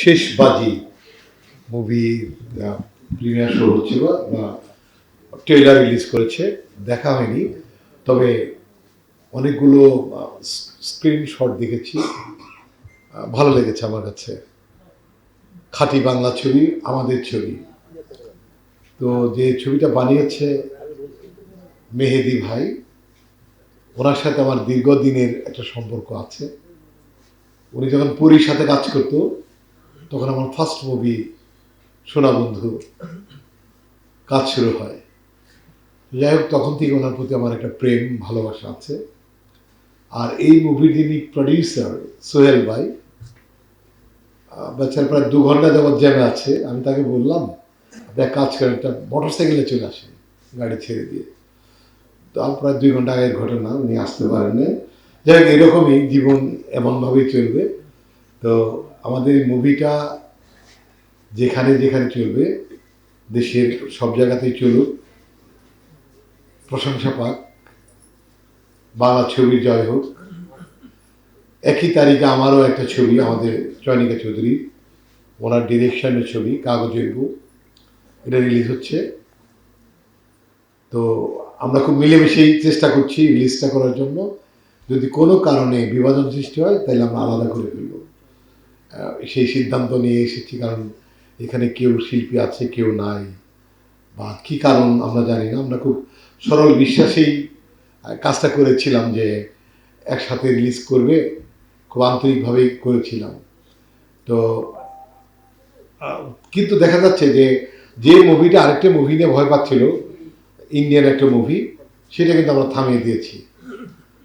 শেষ বাজি। Movie premiere show হচ্ছিল বা ট্রেলার রিলিজ করেছে দেখা হয়নি। তবে অনেকগুলো স্ক্রিনশট দেখেছি। ভালো লেগেছে আমার কাছে। খাঁটি বাংলা ছবি আমাদের ছবি। তো যে ছবিটা বানিয়েছে মেহেদি ভাই ওনার সাথে আমার দীর্ঘদিনের একটা সম্পর্ক আছে। উনি যখন পুরীর সাথে কাজ করতো তখন আমার ফার্স্ট মুভি সোনা বন্ধু, কাজ শুরু হয়। যাই হোক তখন থেকে ওনার প্রতি আমার একটা প্রেম, ভালোবাসা আছে। আর এই মুভির যিনি প্রডিউসার সোহেল ভাই বেচার প্রায় দু ঘণ্টা যাবৎ জ্যামে আছে। আমি তাকে বললাম, দেখ, কাজ করে, একটা মোটর সাইকেলে চলে আসে, গাড়ি ছেড়ে দিয়ে। তো আর প্রায় দুই ঘণ্টা আগের ঘটনা, উনি আসতে পারেন যাই হোক এরকমই জীবন এমনভাবেই চলবে। তো আমাদের মুভিটা যেখানে যেখানে চলবে, দেশের সব জায়গাতেই চলুক, প্রশংসা পাক, বাংলা ছবির জয় হোক। একই তারিখে আমারও একটা ছবি, আমাদের চয়নিকা চৌধুরী, ওনার ডিরেকশনের ছবি কাগজের বউ এটা রিলিজ হচ্ছে। তো আমরা খুব মিলেমিশেই চেষ্টা করছি রিলিজটা করার জন্য। যদি কোনো কারণে বিভাজন সৃষ্টি হয়, তাহলে আমরা আলাদা করে ফেলব। সেই সিদ্ধান্ত নিয়ে এসেছি, কারণ এখানে কেউ শিল্পী আছে, কেউ নাই। বা কী কারণ আমরা জানি না, আমরা খুব সরল বিশ্বাসেই কাজটা করেছিলাম যে একসাথে রিলিজ করবে, খুব আন্তরিকভাবেই করেছিলাম। তো কিন্তু দেখা যাচ্ছে যে যে মুভিটা আরেকটা মুভি নিয়ে ভয় পাচ্ছিল, ইন্ডিয়ান একটা মুভি, সেটা কিন্তু আমরা থামিয়ে দিয়েছি।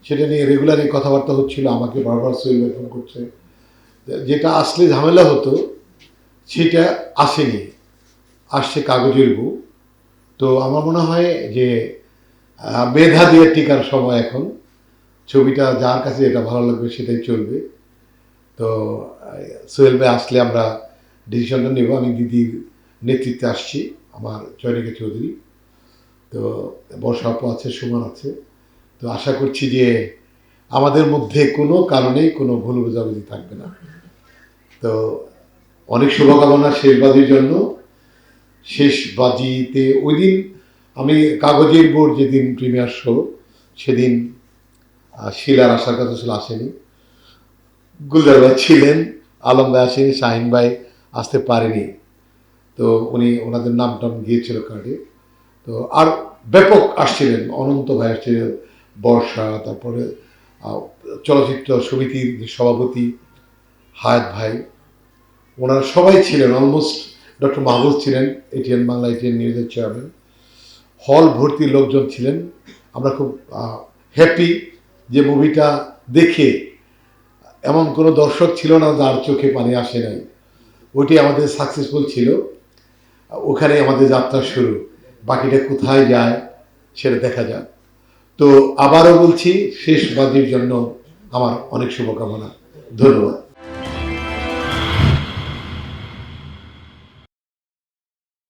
সেটা নিয়ে রেগুলারই কথাবার্তা হচ্ছিল, আমাকে বারবার ফোন করছে। যেটা আসলে ঝামেলা হতো, সেটা আসেনি। আসছে কাগজের বউ। তো আমার মনে হয় যে মেধা দিয়ে টিকার সময় এখন। ছবিটা যার কাছে যেটা ভালো লাগবে সেটাই চলবে। তো, সোহেল ভাই, আসলে আমরা ডিসিশনটা নেব। আমি দিদির নেতৃত্বে আসছি, আমার চয়নিকা চৌধুরী। তো, বর্ষা আপু আছে, সুমন আছে। তো আশা করছি যে, আমাদের মধ্যে কোনো কারণেই কোনো ভুল বোঝাবুঝি থাকবে না। তো অনেক শুভকামনা শেষ বাজির জন্য। শেষ বাজিতে ওই দিন আমি কাগজের বোর্ড যেদিন প্রিমিয়ার শো, সেদিন শিলার আসার কথা ছিল আসেনি। গুলজার ভাই ছিলেন, আলম ভাই আসেনি, শাহিন ভাই আসতে পারেনি। তো উনি ওনাদের নাম টাম গিয়েছিল কার্ডে তো আর ব্যাপক আসছিলেন, অনন্ত ভাই আসছিলেন, বর্ষা, তারপরে চলচ্চিত্র সমিতির সভাপতি হায়াত ভাই, ওনারা সবাই ছিলেন অলমোস্ট ডক্টর মাহবুব ছিলেন এটিএন বাংলা এটিএন নিউজের চেয়ারম্যান হল ভর্তি লোকজন ছিলেন। আমরা খুব হ্যাপি যে মুভিটা দেখে এমন কোনো দর্শক ছিল না যার চোখে পানি আসে নাই। ওইটি আমাদের সাকসেসফুল ছিল। ওখানে আমাদের যাত্রা শুরু। বাকিটা কোথায় যায় সেটা দেখা যাক। তো আবারও বলছি, শেষ বাজির জন্য আমার অনেক শুভকামনা। ধন্যবাদ।